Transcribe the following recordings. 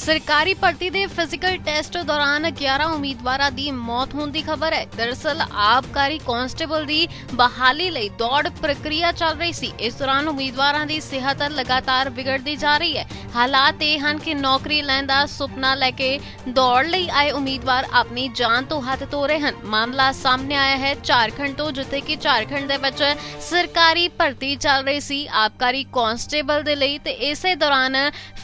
ਸਰਕਾਰੀ ਭਰਤੀ ਦੇ ਫਿਜ਼ੀਕਲ ਟੈਸਟ ਦੌਰਾਨ 11 ਉਮੀਦਵਾਰਾਂ ਦੀ ਮੌਤ ਹੋਣ ਦੀ ਖਬਰ ਹੈ। ਦਰਅਸਲ, ਆਬਕਾਰੀ ਕਾਂਸਟੇਬਲ ਦੀ ਬਹਾਲੀ ਲਈ ਦੌੜ ਪ੍ਰਕਿਰਿਆ ਚੱਲ ਰਹੀ ਸੀ। ਇਸ ਦੌਰਾਨ ਉਮੀਦਵਾਰਾਂ ਦੀ ਸਿਹਤ ਲਗਾਤਾਰ ਵਿਗੜਦੀ ਜਾ ਰਹੀ ਹੈ। ਹਾਲਾਤ ਇਹ ਹਨ ਕਿ ਨੌਕਰੀ ਲੈਣ ਦਾ ਸੁਪਨਾ ਲੈ ਕੇ ਦੌੜ ਲਈ ਆਏ ਉਮੀਦਵਾਰ ਆਪਣੀ ਜਾਨ ਤੋਂ ਹੱਥ ਧੋ ਰਹੇ ਹਨ। ਮਾਮਲਾ ਸਾਹਮਣੇ ਆਇਆ ਹੈ ਝਾਰਖੰਡ ਤੋਂ, ਜਿੱਥੇ ਕਿ ਝਾਰਖੰਡ ਦੇ ਵਿੱਚ ਸਰਕਾਰੀ ਭਰਤੀ ਚੱਲ ਰਹੀ ਸੀ ਆਬਕਾਰੀ ਕਾਂਸਟੇਬਲ ਦੇ ਲਈ ਤੇ ਇਸੇ ਦੌਰਾਨ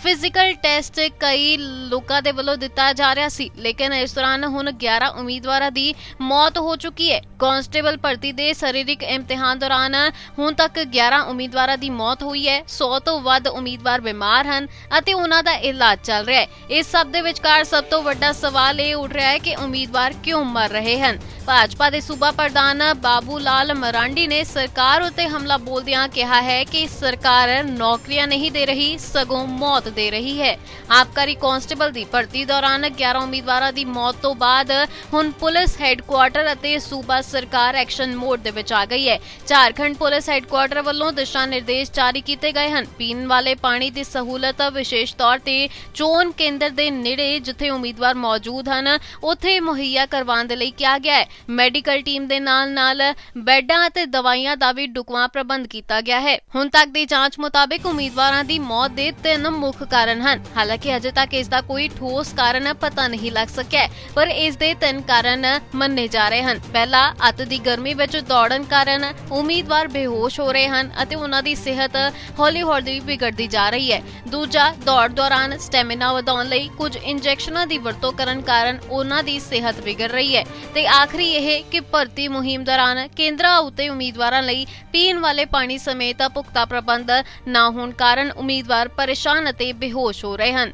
ਫਿਜ਼ੀਕਲ ਟੈਸਟ ਕਈ ਲੋਕਾਂ ਦੇ ਵੱਲੋਂ ਦਿੱਤਾ ਜਾ ਰਿਹਾ ਸੀ। ਲੇਕਿਨ ਇਸ ਦੌਰਾਨ ਹੁਣ 11 ਉਮੀਦਵਾਰਾਂ ਦੀ ਮੌਤ ਹੋ ਚੁੱਕੀ ਹੈ। ਕਾਂਸਟੇਬਲ ਭਰਤੀ ਦੇ ਸਰੀਰਕ ਇਮਤਿਹਾਨ ਦੌਰਾਨ ਹੁਣ ਤੱਕ 11 ਉਮੀਦਵਾਰਾਂ ਦੀ ਮੌਤ ਹੋਈ ਹੈ। 100 ਤੋਂ ਵੱਧ ਉਮੀਦਵਾਰ ਬਿਮਾਰ ਹਨ ਅਤੇ ਉਹਨਾਂ ਦਾ ਇਲਾਜ ਚੱਲ ਰਿਹਾ ਹੈ। ਇਸ ਸਭ ਦੇ ਵਿਚਕਾਰ ਸਭ ਤੋਂ ਵੱਡਾ ਸਵਾਲ ਇਹ ਉੱਠ ਰਿਹਾ ਹੈ ਕਿ ਉਮੀਦਵਾਰ ਕਿਉਂ ਮਰ ਰਹੇ ਹਨ? ਭਾਜਪਾ ਦੇ ਸੂਬਾ ਪ੍ਰਧਾਨ ਬਾਬੂ ਲਾਲ ਮਰਾਂਡੀ ਨੇ ਸਰਕਾਰ ਉਤੇ ਹਮਲਾ ਬੋਲਦਿਆਂ ਕਿਹਾ ਹੈ ਕਿ ਸਰਕਾਰ ਨੌਕਰੀਆਂ ਨਹੀਂ ਦੇ ਰਹੀ, ਸਗੋਂ ਮੌਤ ਦੇ ਰਹੀ ਹੈ। ਆਬਕਾਰੀ ਕਾਂਸਟੇਬਲ ਦੀ ਭਰਤੀ ਦੌਰਾਨ 11 ਉਮੀਦਵਾਰਾਂ ਦੀ ਮੌਤ ਤੋਂ ਬਾਅਦ ਹੁਣ ਪੁਲਿਸ ਹੈੱਡਕੁਆਰਟਰ ਅਤੇ ਸੂਬਾ ਸਰਕਾਰ ਐਕਸ਼ਨ ਮੋਡ ਦੇ ਵਿੱਚ ਆ ਗਈ ਹੈ। ਝਾਰਖੰਡ ਪੁਲਿਸ ਹੈੱਡਕੁਆਰਟਰ ਵੱਲੋਂ ਦਿਸ਼ਾ ਨਿਰਦੇਸ਼ ਜਾਰੀ ਕੀਤੇ ਗਏ ਹਨ। ਪੀਣ ਵਾਲੇ ਪਾਣੀ ਦੀ ਸਹੂਲਤ ਵਿਸ਼ੇਸ਼ ਤੌਰ ਤੇ ਚੋਣ ਕੇਂਦਰ ਦੇ ਨੇੜੇ ਜਿੱਥੇ ਉਮੀਦਵਾਰ ਮੌਜੂਦ ਹਨ, ਉੱਥੇ ਮੁਹੱਈਆ ਕਰਵਾਉਣ ਦੇ ਲਈ ਕਿਹਾ ਗਿਆ ਹੈ। ਮੈਡੀਕਲ ਟੀਮ ਦੇ ਨਾਲ ਨਾਲ ਬੈੱਡਾਂ ਅਤੇ ਦਵਾਈਆਂ ਦਾ ਵੀ ਢੁਕਵਾਂ ਪ੍ਰਬੰਧ ਕੀਤਾ ਗਿਆ ਹੈ। ਹੁਣ ਤੱਕ ਦੀ ਜਾਂਚ ਮੁਤਾਬਕ ਉਮੀਦਵਾਰਾਂ ਦੀ ਮੌਤ ਦੇ ਤਿੰਨ ਮੁੱਖ ਕਾਰਨ ਹਨ। ਹਾਲਾਂਕਿ ਅਜੇ ਤੱਕ ਇਸ ਦਾ ਕੋਈ ਠੋਸ ਕਾਰਨ ਪਤਾ ਨਹੀਂ ਲੱਗ ਸਕਿਆ ਪਰ ਇਸ ਦੇ ਤਿੰਨ ਕਾਰਨ ਮੰਨੇ ਜਾ ਰਹੇ ਹਨ। ਪਹਿਲਾ, ਅੱਤ ਦੀ ਗਰਮੀ ਵਿੱਚ ਦੌੜਨ ਕਾਰਨ ਉਮੀਦਵਾਰ ਬੇਹੋਸ਼ ਹੋ ਰਹੇ ਹਨ ਅਤੇ ਉਹਨਾਂ ਦੀ ਸਿਹਤ ਹੌਲੀ-ਹੌਲੀ ਵਿਗੜਦੀ ਜਾ ਰਹੀ ਹੈ। ਦੂਜਾ, ਦੌੜ ਦੌਰਾਨ ਸਟੈਮਿਨਾ ਵਧਾਉਣ ਲਈ ਕੁਝ ਇੰਜੈਕਸ਼ਨਾਂ ਦੀ ਵਰਤੋਂ ਕਰਨ ਕਾਰਨ ਉਹਨਾਂ ਦੀ ਸਿਹਤ ਵਿਗੜ ਰਹੀ ਹੈ। ਤੇ ਆਖਰੀ ਇਹ ਕਿ ਭਰਤੀ ਮੁਹਿੰਮ ਦੌਰਾਨ ਕੇਂਦਰਾਂ ਉੱਤੇ ਉਮੀਦਵਾਰਾਂ ਲਈ ਪੀਣ ਵਾਲੇ ਪਾਣੀ ਸਮੇਤ ਪੁਖਤਾ ਪ੍ਰਬੰਧ ਨਾ ਹੋਣ ਕਾਰਨ ਉਮੀਦਵਾਰ ਪਰੇਸ਼ਾਨ ਅਤੇ ਬੇਹੋਸ਼ ਹੋ ਰਹੇ ਹਨ।